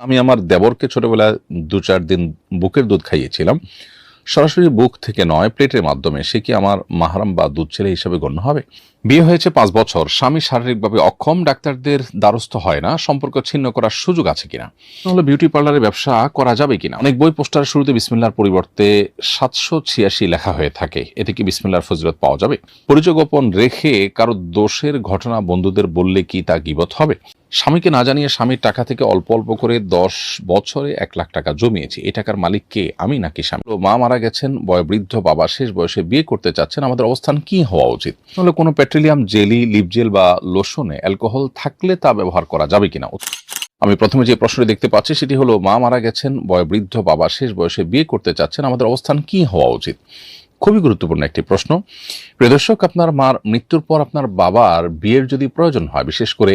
আমি আমার দেবরকে ছোটবেলায় দু চার দিন বুকের দুধ খাইয়েছিলাম। সরাসরি বুক থেকে নয়, প্লেটের মাধ্যমে। সে কি আমার মাহারাম বা দুধ ছেলে হিসেবে গণ্য হবে? বিয়ে হয়েছে পাঁচ বছর। স্বামী শারীরিকভাবে অক্ষম, ডাক্তারদের দ্বারস্থ হয় না। সম্পর্ক ছিন্ন করার সুযোগ আছে কিনা? তাহলে বিউটি পার্লারের ব্যবসা করা যাবে কিনা? অনেক বই পোস্টার শুরুতে বিসমিল্লার পরিবর্তে সাতশো ছিয়াশি লেখা হয়ে থাকে। এতে কি বিসমিল্লার ফজিলত পাওয়া যাবে? পরিচয় গোপন রেখে কারও দোষের ঘটনা বন্ধুদের বললে কি তা গিবত হবে? স্বামীকে না জানিয়ে স্বামীর টাকা থেকে অল্প অল্প করে দশ বছরে এক লাখ টাকা জমিয়েছি। এই টাকার মালিক কে? আমি নাকি স্বামী? মা মারা গেছেন, বয়োবৃদ্ধ, বাবা শেষ বয়সে বিয়ে করতে চাচ্ছেন, আমাদের অবস্থান কি হওয়া উচিত? তাহলে কোনো পেট্রোলিয়াম, জেলি লিপ জেল বা লোশনে অ্যালকোহল থাকলে তা ব্যবহার করা যাবে কিনা? আমি প্রথমে যে প্রশ্নটি দেখতে পাচ্ছি, সেটি হলো, মা মারা গেছেন, বয়োবৃদ্ধ, বাবা শেষ বয়সে বিয়ে করতে চাচ্ছেন, আমাদের অবস্থান কি হওয়া উচিত? খুবই গুরুত্বপূর্ণ একটি প্রশ্ন। প্রিয় দর্শক, আপনার মার মৃত্যুর পর আপনার বাবার বিয়ের যদি প্রয়োজন হয়, বিশেষ করে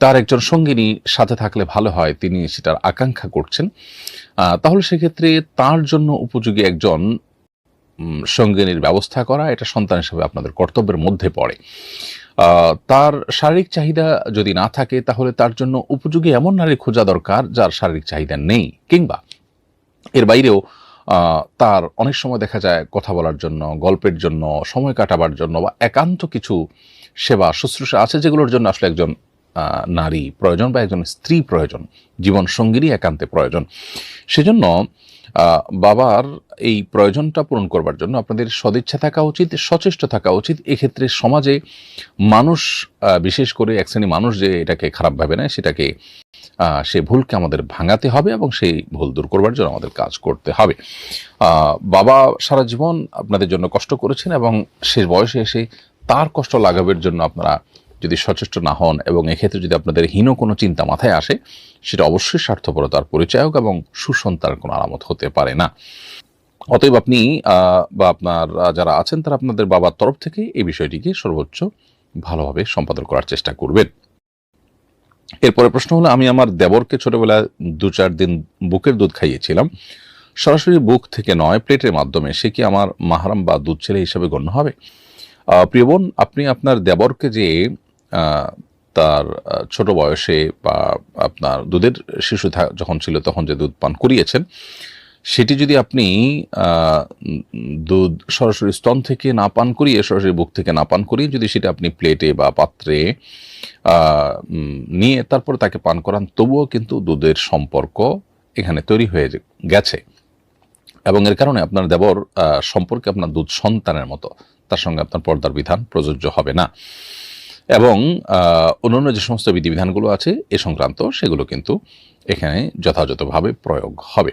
তার একজন সঙ্গিনী সাথে থাকলে ভালো হয়, তিনি সেটার আকাঙ্ক্ষা করছেন। তাহলে সেক্ষেত্রে তার জন্য উপযোগী একজন সঙ্গিনীর ব্যবস্থা করা, এটা সন্তান হিসেবে আপনাদের কর্তব্যের মধ্যে পড়ে। তার শারীরিক চাহিদা যদি না থাকে, তাহলে তার জন্য উপযোগী এমন নারী খোঁজা দরকার, যার শারীরিক চাহিদা নেই, কিংবা এর বাইরেও তার অনেক সময় দেখা যায় কথা বলার জন্য, গল্পের জন্য, সময় কাটাবার জন্য, বা একান্ত কিছু সেবা, শুশ্রূষা আছে যেগুলোর জন্য আসলে একজন নারী প্রয়োজন বা একজন স্ত্রী প্রয়োজন, জীবন সঙ্গীরই একান্তে প্রয়োজন। সেজন্য বাবার এই প্রয়োজনটা পূরণ করবার জন্য আপনাদের সদিচ্ছা থাকা উচিত, সচেষ্ট থাকা উচিত। এক্ষেত্রে সমাজে মানুষ বিশেষ করে এক শ্রেণি মানুষ যে এটাকে খারাপ ভাবে নেয়, সেটাকে সে ভুলকে আমাদের ভাঙাতে হবে এবং সেই ভুল দূর করবার জন্য আমাদের কাজ করতে হবে। বাবা সারা জীবন আপনাদের জন্য কষ্ট করেছেন এবং শেষ বয়সে এসে তার কষ্ট লাগাবের জন্য আপনারা যদি সচেষ্ট না হন এবং এক্ষেত্রে যদি আপনাদের হীন কোনো চিন্তা মাথায় আসে, সেটা অবশ্যই স্বার্থপরতার পরিচায়ক এবং সুসন্তার কোনো আলামত হতে পারে না। অতএব আপনি বা আপনার যারা আছেন তারা আপনাদের বাবার তরফ থেকে এই বিষয়টিকে সর্বোচ্চ ভালোভাবে সম্পাদন করার চেষ্টা করবেন। এরপরে প্রশ্ন হলো, আমি আমার দেবরকে ছোটবেলায় দু চার দিন বুকের দুধ খাইয়েছিলাম। সরাসরি বুক থেকে নয়, প্লেটের মাধ্যমে। সে কি আমার মাহারাম বা দুধ ছেলে হিসেবে গণ্য হবে? প্রিয় বোন, আপনি আপনার দেবরকে যে তার ছোট বয়সে বা আপনার দুধের শিশু যখন ছিল তখন যে দুধ পান করিয়েছেন, সেটি যদি আপনি দুধ সরাসরি স্তন থেকে না পান করিয়ে, সরাসরি বুক থেকে না পান করিয়ে যদি সেটা আপনি প্লেটে বা পাত্রে নিয়ে তারপরে তাকে পান করান, তবুও কিন্তু দুধের সম্পর্ক এখানে তৈরি হয়ে গেছে। এবং এর কারণে আপনার দেবর সম্পর্কে আপনার দুধ সন্তানের মতো। তার সঙ্গে আপনার পর্দার বিধান প্রযোজ্য হবে না। এবং অন্যান্য যে সমস্ত বিধিবিধানগুলো আছে এ সংক্রান্ত সেগুলো কিন্তু এখানে যথাযথভাবে প্রয়োগ হবে।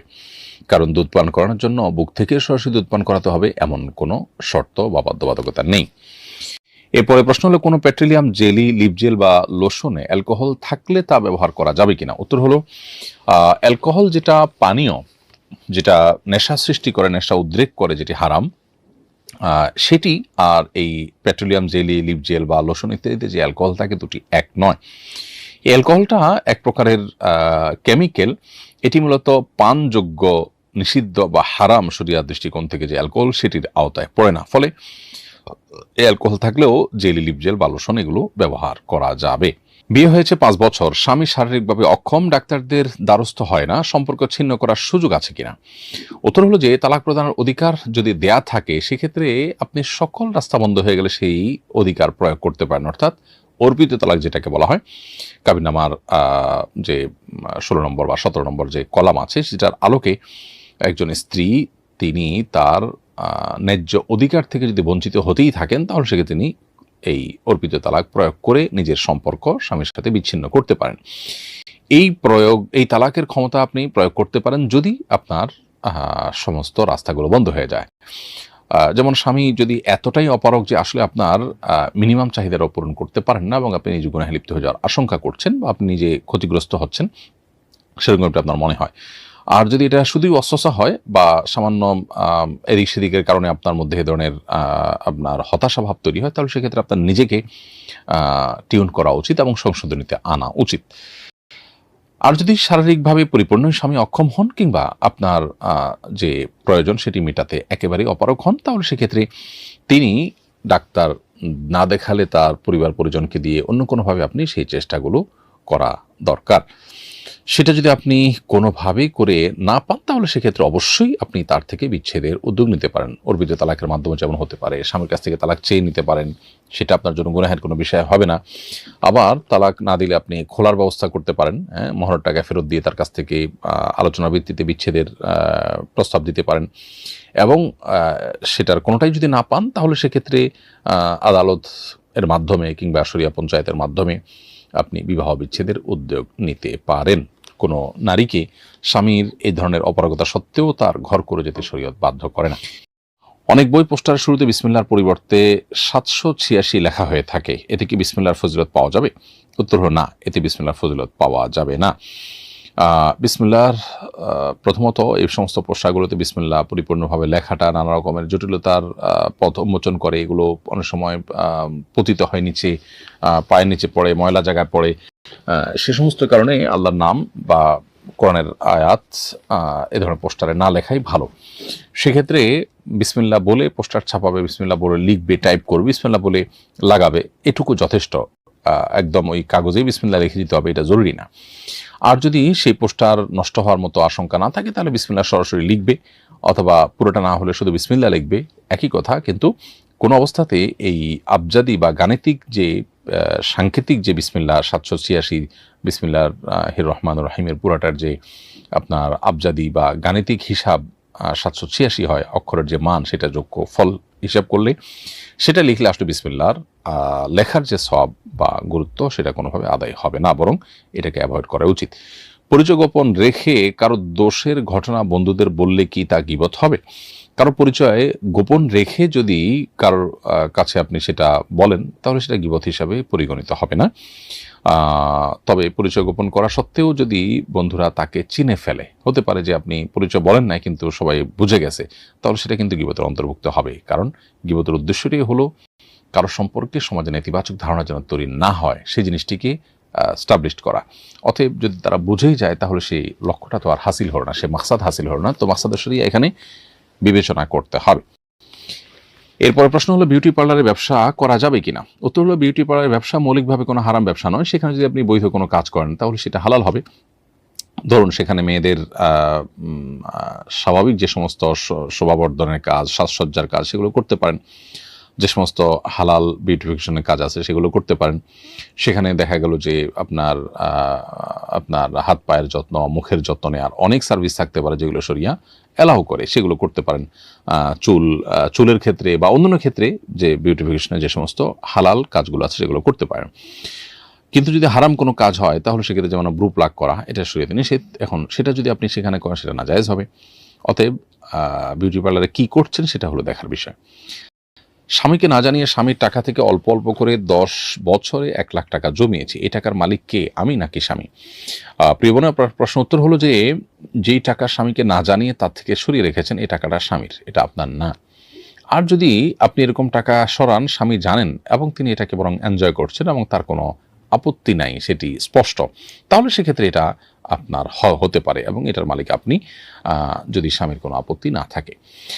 কারণ দুধ পান করানোর জন্য বুক থেকে সরাসরি দুধ পান করাতে হবে এমন কোনো শর্ত বা বাধ্যবাধকতা নেই। এরপরে প্রশ্ন হলো, কোনো পেট্রোলিয়াম, জেলি, লিপ জেল বা লোশনে অ্যালকোহল থাকলে তা ব্যবহার করা যাবে কিনা? উত্তর হলো অ্যালকোহল যেটা পানীয়, যেটা নেশা সৃষ্টি করে, নেশা উদ্রেক করে, যেটি হারাম সেটি আর এই পেট্রোলিয়াম, জেলি, লিপ জেল বা লোশন ইত্যাদিতে যে অ্যালকোহল থাকে দুটি এক নয়। এই অ্যালকোহলটা এক প্রকারের কেমিক্যাল। এটি মূলত পানযোগ্য, নিষিদ্ধ বা হারাম শরিয়ার দৃষ্টিকোণ থেকে যে অ্যালকোহল, সেটির আওতায় পড়ে না। ফলে অ্যালকোহল থাকলেও জেলি, লিপ জেল বা লোশন এগুলো ব্যবহার করা যাবে। বিয়ে হয়েছে পাঁচ বছর। স্বামী শারীরিকভাবে অক্ষম, ডাক্তারদের দ্বারস্থ হয় না, সম্পর্ক ছিন্ন করার সুযোগ আছে কিনা? উত্তর হলো যে, তালাক প্রদানের অধিকার যদি দেয়া থাকে, সেক্ষেত্রে আপনি সকল রাস্তা বন্ধ হয়ে গেলে সেই অধিকার প্রয়োগ করতে পারেন। অর্থাৎ অর্পিত তালাক যেটাকে বলা হয় কাবিনামার যে, ষোলো নম্বর বা সতেরো নম্বর যে কলাম আছে, সেটার আলোকে একজন স্ত্রী, তিনি তার ন্যায্য অধিকার থেকে যদি বঞ্চিত হতেই থাকেন, তাহলে সেক্ষেত্রে তিনি এই অর্পিত তালাক প্রয়োগ করে নিজের সম্পর্ক স্বামীর সাথে বিচ্ছিন্ন করতে পারেন। এই প্রয়োগ, এই তালাকের ক্ষমতা আপনি প্রয়োগ করতে পারেন যদি আপনার সমস্ত রাস্তাগুলো বন্ধ হয়ে যায়। যেমন স্বামী যদি এতটাই অপারক যে আসলে আপনার মিনিমাম চাহিদার পূরণ করতে পারেন না এবং আপনি নিজে গুণাহে লিপ্ত হয়ে যাওয়ার আশঙ্কা করছেন বা আপনি নিজে ক্ষতিগ্রস্ত হচ্ছেন, সেরকম আপনার মনে হয়। আর যদি এটা শুধুই অস্বসা হয় বা সামান্য এদিক সেদিকের কারণে আপনার মধ্যে এ ধরনের আপনার হতাশা ভাব তৈরি হয়, তাহলে সেক্ষেত্রে আপনার নিজেকে টিউন করা উচিত এবং সংশোধনীতে আনা উচিত। আর যদি শারীরিকভাবে পরিপূর্ণ স্বামী অক্ষম হন কিংবা আপনার যে প্রয়োজন সেটি মেটাতে একেবারেই অপারক হন, তাহলে সেক্ষেত্রে তিনি ডাক্তার না দেখালে তার পরিবার পরিজনকে দিয়ে অন্য কোনোভাবে আপনি সেই চেষ্টাগুলো করা দরকার। সেটা যদি আপনি কোনোভাবেই করে না পান তাহলে সেক্ষেত্রে অবশ্যই আপনি তার থেকে বিচ্ছেদের উদ্যোগ নিতে পারেন। অর্পিত তালাকের মাধ্যমে যেমন হতে পারে স্বামীর কাছ থেকে তালাক চেয়ে নিতে পারেন সেটা আপনার জন্য গুনাহের কোনো বিষয় হবে না। আবার তালাক না দিলে আপনি খোলার ব্যবস্থা করতে পারেন হ্যাঁ মহরের টাকা ফেরত দিয়ে তার কাছ থেকে আহ, আলোচনার ভিত্তিতে বিচ্ছেদের প্রস্তাব দিতে পারেন। এবং সেটার কোনোটাই যদি না পান তাহলে সেক্ষেত্রে আদালত এর মাধ্যমে কিংবা সরিয়া পঞ্চায়েতের মাধ্যমে আপনি বিবাহ বিচ্ছেদের উদ্যোগ নিতে পারেন। কোনো নারীকে স্বামীর এই ধরনের অপারগতা সত্ত্বেও তার ঘর করে যেতে শরীয়ত বাধ্য করে না। অনেক বই পোস্টারের শুরুতে বিসমিল্লার পরিবর্তে সাতশো ছিয়াশি লেখা হয়ে থাকে। এতে কি বিসমিল্লার ফজিলত পাওয়া যাবে? উত্তর হলো না, এতে বিসমিল্লার ফজিলত পাওয়া যাবে না। বিসমিল্লার প্রথমত এই সমস্ত পোস্টারগুলোতে বিসমিল্লা পরিপূর্ণভাবে লেখাটা, নানা রকমের জটিলতার পথ উন্মোচন করে, এগুলো অনেক সময় পতিত হয় নিচে পায়ের নিচে পড়ে, ময়লা জায়গায় পড়ে। সে সমস্ত কারণে আল্লাহর নাম বা কোরআনের আয়াত এ ধরনের পোস্টারে না লেখাই ভালো। সেক্ষেত্রে বিসমিল্লা বলে পোস্টার ছাপাবে বিসমিল্লা বলে লিখবে, টাইপ করবে বিসমিল্লা বলে লাগাবে, এটুকু যথেষ্ট। একদম ওই কাগজেই বিসমিল্লা লিখে দিতে হবে, এটা জরুরি না। আর যদি সেই পোস্টার নষ্ট হওয়ার মতো আশঙ্কা না থাকে, তাহলে বিসমিল্লা সরাসরি লিখবে, অথবা পুরোটা না হলে শুধু বিসমিল্লা লিখবে, একই কথা। কিন্তু কোনো অবস্থাতে এই আবজাদি বা গাণিতিক যে সাংকেতিক যে বিসমিল্লা, সাতশো ছিয়াশি বিসমিল্লার হির রহমান রহিমের পুরাটার যে আপনার আবজাদি বা গাণিতিক হিসাব সাতশো ছিয়াশি হয়, অক্ষরের যে মান, সেটা যোগ্য, ফল হিসাব করলে সেটা লিখলে আসলে বিসমিল্লার লেখার যে সব বা গুরুত্ব সেটা কোনোভাবে আদায় হবে না, বরং এটাকে অ্যাভয়েড করা উচিত। পরিচয় গোপন রেখে কারও দোষের ঘটনা বন্ধুদের বললে কি তা গিবত হবে? কারও পরিচয় গোপন রেখে যদি কারোর কাছে আপনি সেটা বলেন, তাহলে সেটা গিবত হিসাবে পরিগণিত হবে না। তবে পরিচয় গোপন করা সত্ত্বেও যদি বন্ধুরা তাকে চিনে ফেলে, হতে পারে যে আপনি পরিচয় বলেন নাই কিন্তু সবাই বুঝে গেছে, তাহলে সেটা কিন্তু গিবতের অন্তর্ভুক্ত হবে। কারণ গিবতের উদ্দেশ্যটি হলো, কারও সম্পর্কে সমাজে নেতিবাচক ধারণা যেন তৈরি না হয় সেই জিনিসটিকে স্টাবলিশড করা। অতএব যদি তারা বুঝেই যায়, তাহলে সেই লক্ষ্যটা তো আর হাসিল হলো না সে মাকসাদ হাসিল হলো না। তো মাকসাদের সরিয়ে এখানে বিবেচনা করতে হবে। এরপরে প্রশ্ন হলো বিউটি পার্লারের ব্যবসা করা যাবে কিনা? উত্তর হলো বিউটি পার্লারের ব্যবসা মৌলিকভাবে কোনো হারাম ব্যবসা নয়। সেখানে যদি আপনি বৈধ কোনো কাজ করেন, তাহলে সেটা হালাল হবে। ধরুন, সেখানে মেয়েদের স্বাভাবিক যে সমস্ত শোভাবর্ধনের কাজ, সাজসজ্জার কাজ, সেগুলো করতে পারেন। যে সমস্ত হালাল বিউটিফিকেশনের কাজ আছে সেগুলো করতে পারেন। সেখানে দেখা গেল যে আপনার আপনার হাত পায়ের যত্ন, মুখের যত্ন নেওয়ার অনেক সার্ভিস থাকতে পারে যেগুলো সরিয়া অ্যালাউ করে, সেগুলো করতে পারেন। চুল চুলের ক্ষেত্রে বা অন্যান্য ক্ষেত্রে যে বিউটিফিকেশনের যে সমস্ত হালাল কাজগুলো আছে সেগুলো করতে পারেন। কিন্তু যদি হারাম কোনো কাজ হয়, তাহলে সেক্ষেত্রে যেমন ব্রু প্লাগ করা, এটা সরিয়ে নিষেধ এখন সেটা যদি আপনি সেখানে করেন, সেটা না জায়েজ হবে। অতএব বিউটি পার্লারে কী করছেন সেটা হলো দেখার বিষয়। স্বামীকে না জানিয়ে স্বামীর টাকা থেকে অল্প অল্প করে দশ বছরে এক লাখ টাকা জমিয়েছি। এই টাকার মালিক কে? আমি নাকি স্বামী? আহ, প্রিয় বোনের প্রশ্ন উত্তর হলো যে যেই টাকা স্বামীকে না জানিয়ে তার থেকে সরিয়ে রেখেছেন এই টাকাটা স্বামীর এটা আপনার না। আর যদি আপনি এরকম টাকা সরান স্বামী জানেন এবং তিনি এটাকে বরং এনজয় করছেন এবং তার কোনো আপত্তি নাই সেটি স্পষ্ট তাহলে সেক্ষেত্রে এটা আপনার হতে পারে এবং এটার মালিক আপনি যদি স্বামীর কোনো আপত্তি না থাকে।